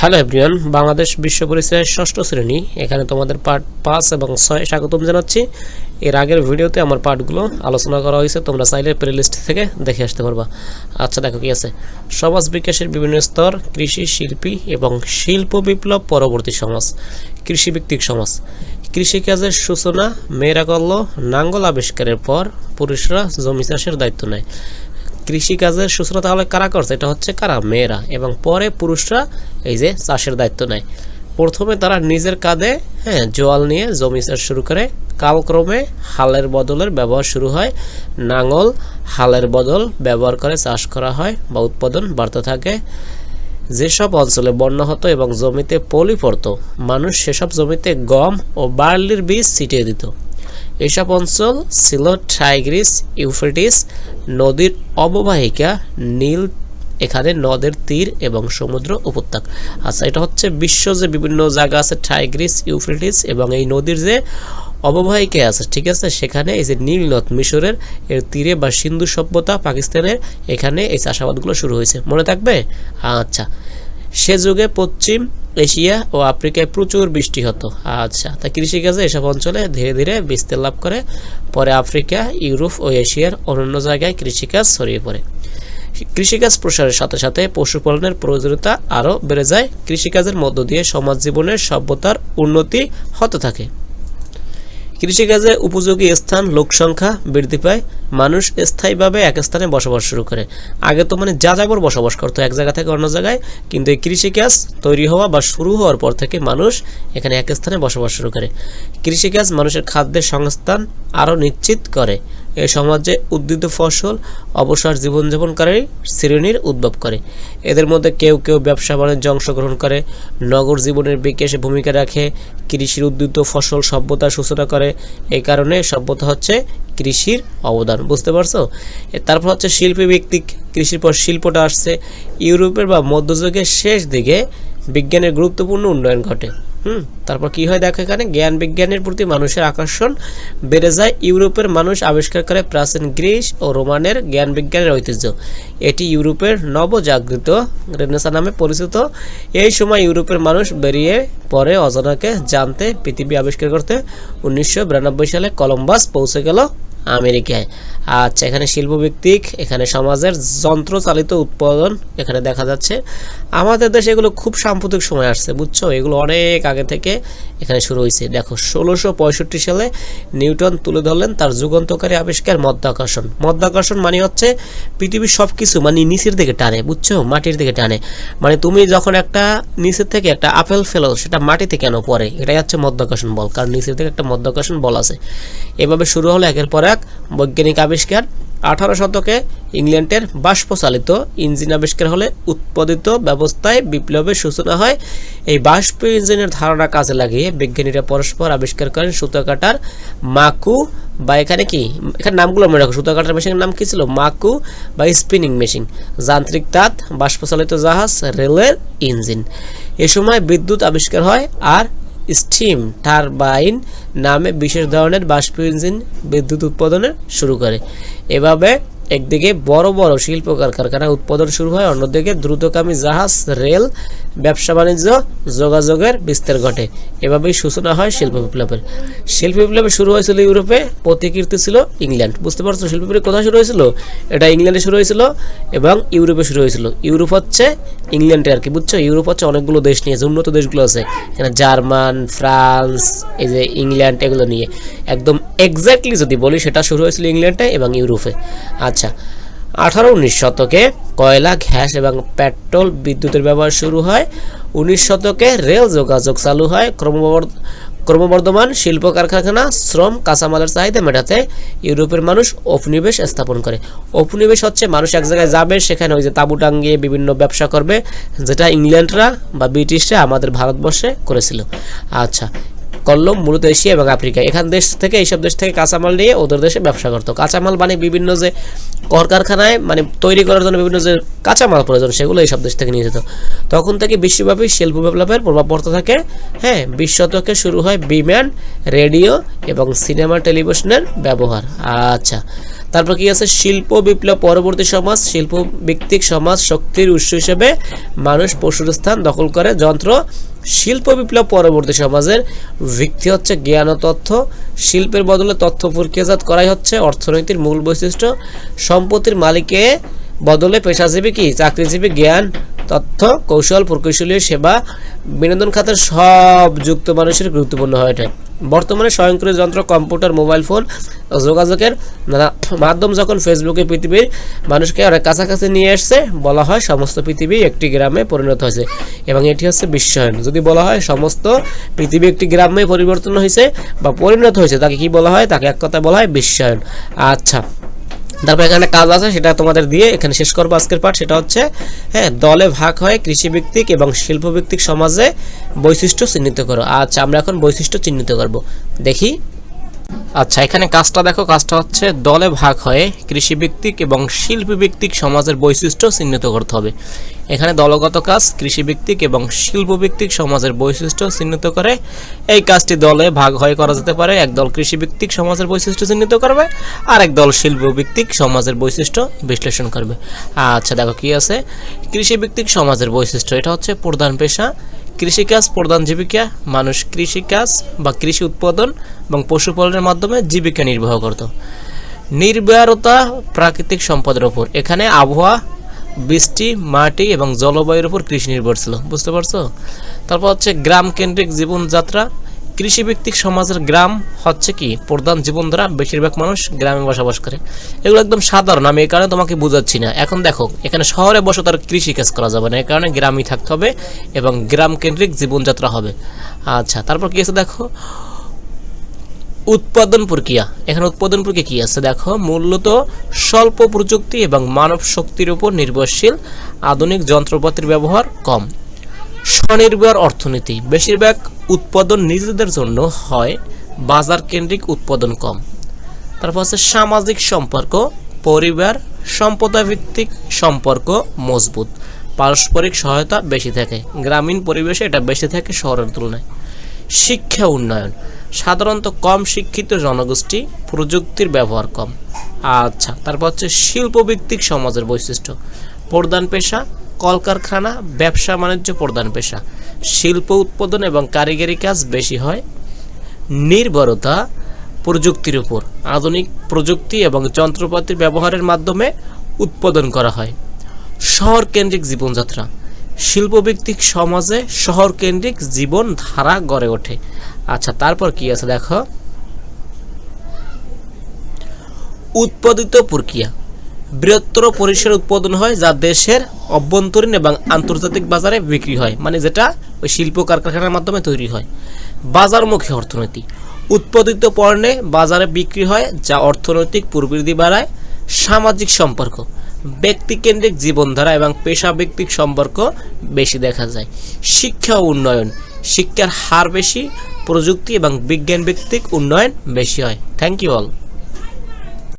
Hello everyone, Bangladesh বিশ্ব পরিচয়ের ষষ্ঠ শ্রেণি। এখানে তোমাদের পার্ট পাঁচ এবং ছয় স্বাগতম জানাচ্ছি। এর আগের ভিডিওতে আমার পার্টগুলো আলোচনা করা হয়েছে, তোমরা চাইলে প্লেলিস্ট থেকে দেখে আসতে পারবা। আচ্ছা দেখো কি আছে। সমাজ বিকাশের বিভিন্ন স্তর, কৃষি, শিল্পী এবং শিল্প বিপ্লব পরবর্তী সমাজ কৃষিভিত্তিক সমাজ। কৃষিকাজের সূচনা, মেয়েরা করল নাঙ্গল আবিষ্কারের পর পুরুষরা জমি চাষের দায়িত্ব নেয়। কৃষিকাজের সূচনা তাহলে কারা করছে? এটা হচ্ছে কারা? মেয়েরা। এবং পরে পুরুষরা এই যে চাষের দায়িত্ব নেয়। প্রথমে তারা নিজের কাঁধে হ্যাঁ জোয়াল নিয়ে জমি চাষ শুরু করে। কালক্রমে হালের বদলের ব্যবহার শুরু হয়। নাঙল হালের বদল ব্যবহার করে চাষ করা হয় বা উৎপাদন বাড়তে থাকে। যেসব অঞ্চলে বন্যা হতো এবং জমিতে পলি পড়তো, মানুষ সেসব জমিতে গম ও বার্লির বীজ ছিটিয়ে দিত। এসব অঞ্চল ছিল টাইগ্রিস, ইউফ্রেটিস, নদীর অববাহিকা, নীল, এখানে নদের তীর এবং সমুদ্র উপত্যকা। আচ্ছা এটা হচ্ছে বিশ্ব যে বিভিন্ন জায়গা আছে, টাইগ্রিস, ইউফ্রেটিস এবং এই নদীর যে অববাহিকা আছে, ঠিক আছে? সেখানে এই যে নীল নদ মিশরের এর তীরে বা সিন্ধু সভ্যতা পাকিস্তানের এখানে এই চাষাবাদগুলো শুরু হয়েছে। মনে থাকবে? আচ্ছা সে যুগে পশ্চিম এশিয়া ও আফ্রিকায় প্রচুর বৃষ্টি হতো। আচ্ছা তা কৃষিকাজে এসব অঞ্চলে ধীরে ধীরে বিস্তার লাভ করে। পরে আফ্রিকা, ইউরোপ ও এশিয়ার অন্যান্য জায়গায় কৃষিকাজ ছড়িয়ে পড়ে। কৃষিকাজ প্রসারের সাথে সাথে পশুপালনের প্রয়োজনীয়তা আরও বেড়ে যায়। কৃষিকাজের মধ্য দিয়ে সমাজ জীবনের সভ্যতার উন্নতি হতে থাকে। কৃষিকাজে উপযোগী স্থান লোকসংখ্যা বৃদ্ধি পায়, মানুষ স্থায়ীভাবে এক স্থানে বসবাস শুরু করে। আগে তো মানে যা যাবর বসবাস করতো, এক জায়গা থেকে অন্য জায়গায়। কিন্তু এই কৃষিকাজ তৈরি হওয়া বা শুরু হওয়ার পর থেকে মানুষ এখানে এক স্থানে বসবাস শুরু করে। কৃষিকাজ মানুষের খাদ্যের সংস্থান আরও নিশ্চিত করে। এ সমাজে উদ্ভিদ ফসল অবসর জীবনযাপনকারী শ্রেণির উদ্ভব করে। এদের মধ্যে কেউ কেউ ব্যবসা বাণিজ্যে অংশগ্রহণ করে, নগর জীবনের বিকাশে ভূমিকা রাখে, কৃষির উদ্ভিদ ফসল সভ্যতার সূচনা করে। এই কারণে সভ্যতা হচ্ছে কৃষির অবদান, বুঝতে পারছ? তারপর হচ্ছে শিল্পী ভিত্তিক কৃষির পর শিল্পটা আসছে। ইউরোপের বা মধ্যযুগের শেষ দিকে বিজ্ঞানের গুরুত্বপূর্ণ উন্নয়ন ঘটে। হুম, তারপর কি হয় দেখো এখানে? জ্ঞান বিজ্ঞানের প্রতি মানুষের আকর্ষণ বেড়ে যায়। ইউরোপের মানুষ আবিষ্কার করে প্রাচীন গ্রিস ও রোমানের জ্ঞান বিজ্ঞানের ঐতিহ্য। এটি ইউরোপের নবজাগৃত রেনেসা নামে পরিচিত। এই সময় ইউরোপের মানুষ বেরিয়ে পরে অজানাকে জানতে পৃথিবী আবিষ্কার করতে উনিশশো সালে কলম্বাস পৌঁছে গেল। আমেরিকায়। আচ্ছা এখানে শিল্প শিল্পভিত্তিক, এখানে সমাজের যন্ত্রচালিত উৎপাদন এখানে দেখা যাচ্ছে। আমাদের দেশে এগুলো খুব সাম্প্রতিক সময় আসছে, বুঝছ? এগুলো অনেক আগে থেকে এখানে শুরু হয়েছে। দেখো, ষোলোশো পঁয়ষট্টি সালে নিউটন তুলে ধরলেন তার যুগান্তকারী আবিষ্কার মধ্যাকর্ষণ। মধ্যাকর্ষণ মানে হচ্ছে পৃথিবীর সব কিছু মানে নিচের দিকে টানে, বুঝছ? মাটির দিকে টানে। মানে তুমি যখন একটা নিচের থেকে একটা আপেল ফেলো, সেটা মাটিতে কেন পড়ে? এটাই হচ্ছে মধ্যাকর্ষণ বল, কারণ নিচের থেকে একটা মধ্যাকর্ষণ বল আছে। এভাবে শুরু হলো, একের পর এক বৈজ্ঞানিক আবিষ্কার। আঠারো শতকে ইংল্যান্ডের বাষ্পচালিত ইঞ্জিন আবিষ্কার হলে উৎপাদিত ব্যবস্থায় বিপ্লবের সূচনা হয়। এই বাষ্প ইঞ্জিনের ধারণা কাজে লাগিয়ে বিজ্ঞানীরা পরস্পর আবিষ্কার করেন সুতো কাটার মাকু বা এখানে কি? এখানে নামগুলো মনে রাখো। সুতো কাটার মেশিনের নাম কি ছিল? মাকু বা স্পিনিং মেশিন। যান্ত্রিক তাঁত, বাষ্পচালিত জাহাজ, রেলের ইঞ্জিন। এ সময় বিদ্যুৎ আবিষ্কার হয় আর স্টিম টারবাইন নামে বিশেষ ধরনের বাষ্প ইঞ্জিন বিদ্যুৎ উৎপাদনের শুরু করে। এভাবে একদিকে বড় বড় শিল্প কারখানা উৎপাদন শুরু হয়, অন্যদিকে দ্রুতগামী জাহাজ, রেল, ব্যবসা বাণিজ্য, যোগাযোগের বিস্তার ঘটে। এভাবেই সূচনা হয় শিল্প বিপ্লবের। শিল্প বিপ্লবে শুরু হয়েছিল ইউরোপে, প্রতিকৃতি ছিল ইংল্যান্ড। বুঝতে পারছ, শিল্প বিপ্লব কোথায় শুরু হয়েছিল? এটা ইংল্যান্ডে শুরু হয়েছিল এবং ইউরোপে শুরু হয়েছিল। ইউরোপ হচ্ছে ইংল্যান্ডে আর কি, বুঝছ? ইউরোপ হচ্ছে অনেকগুলো দেশ নিয়ে উন্নত দেশগুলো আছে। এখানে জার্মান, ফ্রান্স, এই যে ইংল্যান্ড, এগুলো নিয়ে। একদম এক্স্যাক্টলি যদি বলি, সেটা শুরু হয়েছিল ইংল্যান্ডে এবং ইউরোপে। আচ্ছা আঠারো উনিশ শতকে কয়লা, গ্যাস এবং পেট্রোল বিদ্যুতের ব্যবহার শুরু হয়। উনিশ শতকে রেল যোগাযোগ চালু হয়। ক্রমবর্ধ ক্রমবর্ধমান শিল্প কারখানা, শ্রম, কাঁচামালের চাহিদা মেটাতে ইউরোপের মানুষ উপনিবেশ স্থাপন করে। উপনিবেশ হচ্ছে মানুষ এক জায়গায় যাবে, সেখানে ওই যে তাঁবু টাঙ্গিয়ে বিভিন্ন ব্যবসা করবে, যেটা ইংল্যান্ডরা বা ব্রিটিশরা আমাদের ভারতবর্ষে করেছিল। আচ্ছা করল মূলত এশিয়া এবং আফ্রিকা। এখান দেশ থেকে, এইসব দেশ থেকে কাঁচামাল নিয়ে ওদের দেশে ব্যবসা করতো। কাঁচামাল মানে বিভিন্ন যে কলকারখানায় মানে তৈরি করার জন্য বিভিন্ন যে কাঁচামাল প্রয়োজন, সেগুলো এইসব দেশ থেকে নিয়ে যেত। তখন থেকে বিশ্বব্যাপী শিল্প বিপ্লবের প্রভাব পড়তে থাকে। হ্যাঁ বিশ শতকে শুরু হয় বিমান, রেডিও এবং সিনেমা, টেলিভিশনের ব্যবহার। আচ্ছা তারপর কি আছে? শিল্প বিপ্লব পরবর্তী সমাজ, শিল্প ভিত্তিক সমাজ শক্তির উৎস হিসেবে মানুষ পশুর স্থান দখল করে। যন্ত্র, শিল্প বিপ্লব পরবর্তী সমাজের ভিত্তি হচ্ছে জ্ঞান ও তথ্য। শিল্পের বদলে তথ্য প্রক্রিয়াজাত করাই হচ্ছে অর্থনীতির মূল বৈশিষ্ট্য। সম্পত্তির মালিকে বদলে পেশাজীবী কি? চাকরিজীবী, জ্ঞান, তথ্য, কৌশল, প্রকৌশলীয় সেবা, বিনোদন খাতের সব যুক্ত মানুষের গুরুত্বপূর্ণ হয়ে ওঠে বর্তমানে স্বয়ংক্রিয় যন্ত্র, কম্পিউটার, মোবাইল ফোন, যোগাযোগের মাধ্যম যখন ফেসবুকে, পৃথিবীর মানুষকে অনেক কাছাকাছি নিয়ে এসছে, বলা হয় সমস্ত পৃথিবী একটি গ্রামে পরিণত হয়েছে এবং এটি হচ্ছে বিশ্বায়ন যদি বলা হয় সমস্ত পৃথিবী একটি গ্রামে পরিবর্তন হয়েছে বা পরিণত হয়েছে, তাকে কি বলা হয়? তাকে এক কথা বলা হয় বিশ্বায়ন আচ্ছা তারপর এখানে কাজ আছে, সেটা তোমাদের দিয়ে এখানে শেষ করব আজকের পাঠ। সেটা হচ্ছে হ্যাঁ দলে ভাগ হয়ে কৃষিভিত্তিক এবং শিল্পভিত্তিক সমাজে বৈশিষ্ট্য চিহ্নিত করো। আচ্ছা আমরা এখন বৈশিষ্ট্য চিহ্নিত করব। দেখি। আচ্ছা এখানে কাজটা দেখো, কাজটা হচ্ছে দলে ভাগ হয়ে কৃষিভিত্তিক এবং শিল্পভিত্তিক সমাজের বৈশিষ্ট্য চিহ্নিত করতে হবে। এখানে দলগত কাজ, কৃষিভিত্তিক এবং শিল্পভিত্তিক সমাজের বৈশিষ্ট্য চিহ্নিত করে এই কাজটি দলে ভাগ হয়ে করা যেতে পারে। এক দল কৃষিভিত্তিক সমাজের বৈশিষ্ট্য চিহ্নিত করবে, আর এক দল শিল্পভিত্তিক সমাজের বৈশিষ্ট্য বিশ্লেষণ করবে। আচ্ছা দেখো কি আছে? কৃষিভিত্তিক সমাজের বৈশিষ্ট্য, এটা হচ্ছে প্রধান পেশা। কৃষিকাজ প্রধান জীবিকা, মানুষ কৃষিকাজ বা কৃষি উৎপাদন এবং পশুপালনের মাধ্যমে জীবিকা নির্বাহ করত। নির্ভরতা প্রাকৃতিক সম্পদের ওপর এখানে আবহাওয়া, বৃষ্টি, মাটি এবং জলবায়ুর উপর কৃষি নির্ভর ছিল বুঝতে পারছ? তারপর হচ্ছে গ্রাম কেন্দ্রিক জীবনযাত্রা। কৃষিভিত্তিক সমাজের গ্রাম হচ্ছে কি, প্রধান জীবনধারা, বেশিরভাগ মানুষ গ্রামে বসবাস করে। এগুলো একদম সাধারণ, আমি এই কারণে তোমাকে বোঝাচ্ছি না। এখন দেখো, এখানে শহরে বসে তার কৃষি কাজ করা যাবে না, এই কারণে গ্রামই থাকতে হবে এবং গ্রাম কেন্দ্রিক জীবনযাত্রা হবে। আচ্ছা তারপর কি আছে দেখো? উৎপাদন প্রক্রিয়া। এখানে উৎপাদন প্রক্রিয়া কি আছে দেখো? মূলত স্বল্প প্রযুক্তি এবং মানব শক্তির উপর নির্ভরশীল আধুনিক যন্ত্রপাতির ব্যবহার কম। স্বনির্ভর অর্থনীতি। বেশিরভাগ উৎপাদন নিজেদের জন্য হয় বাজার কেন্দ্রিক উৎপাদন কম। তারপর হচ্ছে সামাজিক সম্পর্ক, পরিবার সম্প্রদায় ভিত্তিক সম্পর্ক মজবুত। পারস্পরিক সহায়তা বেশি থাকে। গ্রামীণ পরিবেশে এটা বেশি থাকে শহরের তুলনায়। শিক্ষা উন্নয়ন। সাধারণত কম শিক্ষিত জনগোষ্ঠী প্রযুক্তির ব্যবহার কম। আচ্ছা তারপর হচ্ছে শিল্পভিত্তিক সমাজের বৈশিষ্ট্য। প্রধান পেশা কলকারখানা, ব্যবসা, বাণিজ্য, প্রধান পেশা। শিল্প উৎপাদন এবং কারিগরি কাজ বেশি হয়। নির্ভরতা প্রযুক্তির উপর। আধুনিক প্রযুক্তি এবং যন্ত্রপাতির ব্যবহারের মাধ্যমে উৎপাদন করা হয়। শহর কেন্দ্রিক জীবনযাত্রা। শিল্পভিত্তিক সমাজে শহর কেন্দ্রিক জীবন ধারা গড়ে ওঠে। আচ্ছা তারপর কি আছে দেখো? উৎপাদিত প্রক্রিয়া। বৃহত্তর পরিসরে উৎপাদন হয় যা দেশের অভ্যন্তরীণ এবং আন্তর্জাতিক বাজারে বিক্রি হয় মানে যেটা ওই শিল্প কারখানার মাধ্যমে তৈরি হয়। বাজারমুখী অর্থনীতি। উৎপাদিত পণ্যে বাজারে বিক্রি হয়, যা অর্থনৈতিক প্রবৃদ্ধি বাড়ায়, সামাজিক সম্পর্ক, ব্যক্তিকেন্দ্রিক জীবনধারা এবং পেশা ভিত্তিক সম্পর্ক বেশি দেখা যায়। শিক্ষা উন্নয়ন। শিক্ষার হার বেশি, প্রযুক্তি এবং বিজ্ঞান ভিত্তিক উন্নয়ন বেশি হয়। Thank you all